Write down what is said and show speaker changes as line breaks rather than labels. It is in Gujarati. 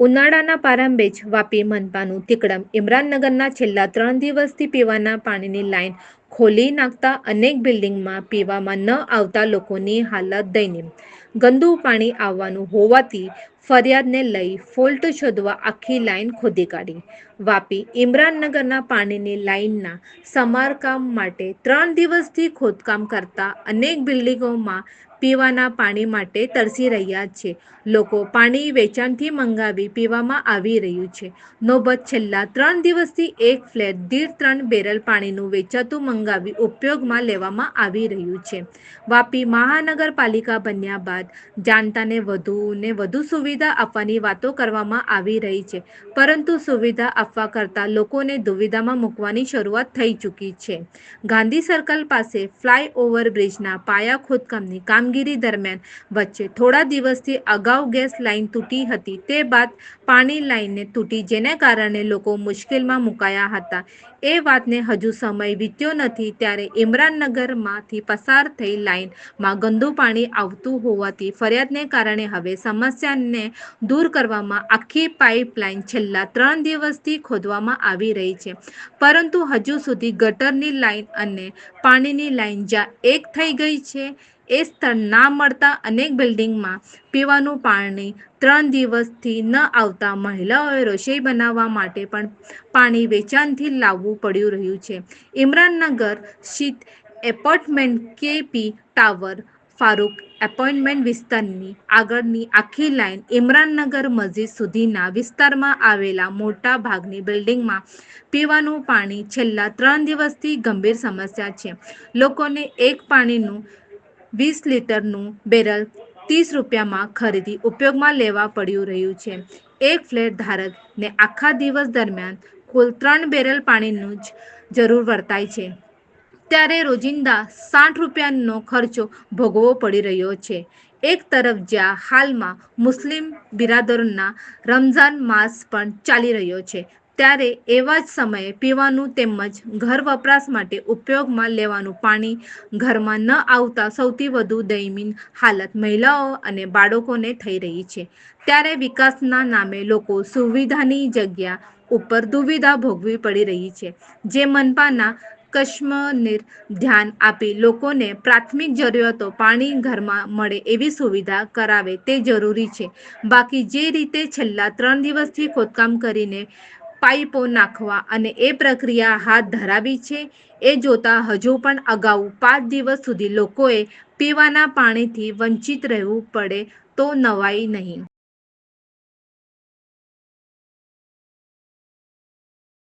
ઉનાળાના પ્રારંભે જ વાપી મનપાનું તિકડમ. ઇમરાનનગરના છેલ્લા ત્રણ દિવસથી પીવાના પાણીની લાઇન ખોલી નાખતા અનેક બિલ્ડિંગમાં પીવામાં ન આવતા લોકોની હાલત દયનીય. ગંદુ પાણી આવવાનું હોવાથી ફરિયાદને લઈ ફોલ્ટ શોધવા આખી લાઈન ખોદી કાઢી. વાપી, ઇમરાનનગરના પાણીની લાઇનના સમારકામ માટે ત્રણ દિવસથી ખોદકામ કરતા અનેક બિલ્ડિંગોમાં પીવાના પાણી માટે તરસી રહ્યા છે. લોકો પાણી વેચાણથી મંગાવી પીવામાં આવી રહ્યું છે. નોબત છેલ્લા ત્રણ દિવસથી એક ફ્લેટ દીઠ ત્રણ બેરલ પાણીનું વેચાતું મંગાવી ઉપયોગમાં લેવામાં આવી રહ્યું છે. વાપી મહાનગરપાલિકા બન્યા બાદ જાણતાને વધુ ને વધુ સુવિધા આપવાની વાતો કરવામાં આવી રહી છે. પરંતુ સુવિધા આપવા કરતાં લોકોને દુવિધામાં મૂકવાની શરૂઆત થઈ ચૂકી છે. ગાંધી સર્કલ પાસે ફ્લાયઓવર બ્રિજના પાયા ખોદકામની કામગીરી દરમિયાન વચ્ચે થોડા દિવસથી અગાઉ ગેસ લાઇન તૂટી હતી. તે બાદ પાણી લાઇનને તૂટી જેને કારણે લોકો મુશ્કેલમાં મુકાયા હતા. એ વાતને હજુ સમય વીત્યો નથી ત્યારે ઇમરાનનગરમાંથી પસાર થઈ લાઇનમાં ગંદુ પાણી આવતું હોવાથી ફરિયાદને કારણે હવે સમસ્યાને દૂર કરવામાં આખી પાઇપલાઇન છેલ્લા ત્રણ દિવસથી ખોદવામાં આવી રહી છે. પરંતુ હજુ સુધી ગટરની લાઇન અને પાણીની લાઇન જ્યાં એક થઈ ગઈ છે એ સ્થળ ના મળતા અનેક બિલ્ડિંગમાં પીવાનું પાણી ત્રણ દિવસથી ન આવતા મહિલાઓએ રસોઈ બનાવવા માટે પણ પાણી વેચાણથી લાવવું પડ્યું રહ્યું છે. ઇમરાનનગર સ્થિત apartment KP tower Farooq appointment વિસ્તારની આગળની આખી લાઇન ઇમરાનનગર મસ્જિદ સુધીના વિસ્તારમાં આવેલા મોટા ભાગની બિલ્ડિંગમાં પીવાનું પાણી છેલ્લા ત્રણ દિવસથી ગંભીર સમસ્યા છે. લોકોને એક પાણીનું વીસ લીટરનું બેરલ ત્રીસ રૂપિયામાં ખરીદી ઉપયોગમાં લેવા પડ્યું રહ્યું છે. એક ફ્લેટ ધારકને આખા દિવસ દરમિયાન કુલ ત્રણ બેરલ પાણીનું જ જરૂર વર્તાય છે. ત્યારે રોજિંદા સાઠ રૂપિયાનો ખર્ચો ભોગવવો પડી રહ્યો છે. એક તરફ જ્યાં હાલમાં મુસ્લિમ બિરાદરોના રમઝાન માસ પણ ચાલી રહ્યો છે ત્યારે એવા જ સમયે પીવાનું તેમજ ઘર વપરાશ માટે ઉપયોગમાં લેવાનું પાણી ઘરમાં ન આવતા સૌથી વધુ દયનીય હાલત મહિલાઓ અને બાળકોને થઈ રહી છે. ત્યારે વિકાસના નામે લોકો સુવિધાની જગ્યા ઉપર દુવિધા ભોગવી પડી રહી છે. જે મનપાના કશ્મનીર ધ્યાન આપી લોકોને પ્રાથમિક જરૂરિયાતો પાણી ઘરમાં મળે એવી સુવિધા કરાવે તે જરૂરી છે. બાકી જે રીતે છેલ્લા ત્રણ દિવસથી ખોદકામ કરીને પાઈપો નાખવા અને એ પ્રક્રિયા હાથ ધરાવી છે. એ જોતા હજુ પણ અગાઉ પાંચ દિવસ સુધી લોકોએ પીવાના પાણીથી વંચિત રહેવું પડે તો નવાઈ નહીં.